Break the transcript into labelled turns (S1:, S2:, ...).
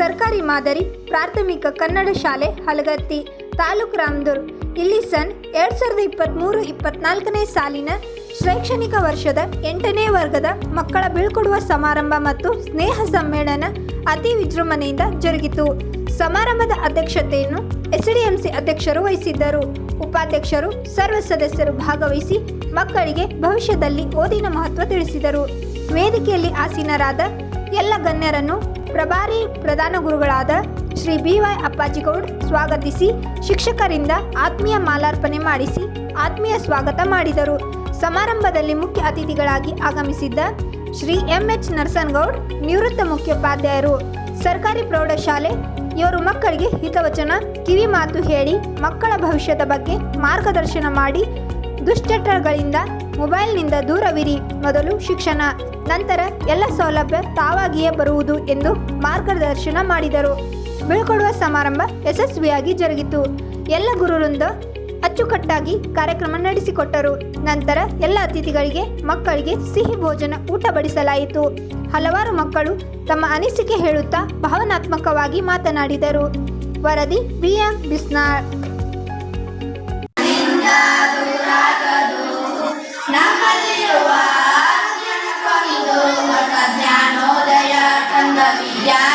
S1: ಸರ್ಕಾರಿ ಮಾದರಿ ಪ್ರಾಥಮಿಕ ಕನ್ನಡ ಶಾಲೆ ಹಲಗತ್ತಿ ತಾಲೂಕು ರಾಮದುರ್ಗ್ ಇಲ್ಲಿ ಸನ್ ಎರಡು ಸಾವಿರದ ಇಪ್ಪತ್ತ್ಮೂರು ಇಪ್ಪತ್ನಾಲ್ಕನೇ ಸಾಲಿನ ಶೈಕ್ಷಣಿಕ ವರ್ಷದ ಎಂಟನೇ ವರ್ಗದ ಮಕ್ಕಳ ಬೀಳ್ಕೊಡುವ ಸಮಾರಂಭ ಮತ್ತು ಸ್ನೇಹ ಸಮ್ಮೇಳನ ಅತಿ ವಿಜೃಂಭಣೆಯಿಂದ ಜರುಗಿತು. ಸಮಾರಂಭದ ಅಧ್ಯಕ್ಷತೆಯನ್ನು ಎಸ್ಡಿಎಂಸಿ ಅಧ್ಯಕ್ಷರು ವಹಿಸಿದ್ದರು. ಉಪಾಧ್ಯಕ್ಷರು, ಸರ್ವ ಸದಸ್ಯರು ಭಾಗವಹಿಸಿ ಮಕ್ಕಳಿಗೆ ಭವಿಷ್ಯದಲ್ಲಿ ಓದಿನ ಮಹತ್ವ ತಿಳಿಸಿದರು. ವೇದಿಕೆಯಲ್ಲಿ ಆಸೀನರಾದ ಎಲ್ಲ ಗಣ್ಯರನ್ನು ಪ್ರಭಾರಿ ಪ್ರಧಾನ ಗುರುಗಳಾದ ಶ್ರೀ ಬಿ ವೈ ಅಪ್ಪಾಜಿಗೌಡ್ ಸ್ವಾಗತಿಸಿ, ಶಿಕ್ಷಕರಿಂದ ಆತ್ಮೀಯ ಮಾಲಾರ್ಪಣೆ ಮಾಡಿಸಿ, ಆತ್ಮೀಯ ಸ್ವಾಗತ ಮಾಡಿದರು. ಸಮಾರಂಭದಲ್ಲಿ ಮುಖ್ಯ ಅತಿಥಿಗಳಾಗಿ ಆಗಮಿಸಿದ್ದ ಶ್ರೀ ಎಂ ಎಚ್ ನರಸನ್ಗೌಡ್ ನಿವೃತ್ತ ಮುಖ್ಯೋಪಾಧ್ಯಾಯರು. ಸರ್ಕಾರಿ ಪ್ರೌಢಶಾಲೆ, ಇವರು ಮಕ್ಕಳಿಗೆ ಹಿತವಚನ, ಕಿವಿ ಮಾತು ಹೇಳಿ ಮಕ್ಕಳ ಭವಿಷ್ಯದ ಬಗ್ಗೆ ಮಾರ್ಗದರ್ಶನ ಮಾಡಿ ದುಶ್ಚಟಗಳಿಂದ ಮೊಬೈಲ್ನಿಂದ ದೂರವಿರಿ. ಮೊದಲು ಶಿಕ್ಷಣ, ನಂತರ ಎಲ್ಲ ಸೌಲಭ್ಯ ತಾವಾಗಿಯೇ ಬರುವುದು ಎಂದು ಮಾರ್ಗದರ್ಶನ ಮಾಡಿದರು. ಬೀಳ್ಕೊಡುವ ಸಮಾರಂಭ ಯಶಸ್ವಿಯಾಗಿ ಜರುಗಿತು. ಎಲ್ಲ ಗುರುವೃಂದ ಅಚ್ಚುಕಟ್ಟಾಗಿ ಕಾರ್ಯಕ್ರಮ ನಡೆಸಿಕೊಟ್ಟರು. ನಂತರ ಎಲ್ಲ ಅತಿಥಿಗಳಿಗೆ, ಮಕ್ಕಳಿಗೆ ಸಿಹಿ ಭೋಜನ ಊಟ ಬಡಿಸಲಾಯಿತು ಹಲವಾರು ಮಕ್ಕಳು ತಮ್ಮ ಅನಿಸಿಕೆ ಹೇಳುತ್ತಾ ಭಾವನಾತ್ಮಕವಾಗಿ ಮಾತನಾಡಿದರು. ವರದಿ ಬಿ ಎಂ ಬಿಸ್ನಾಳ್
S2: Yeah.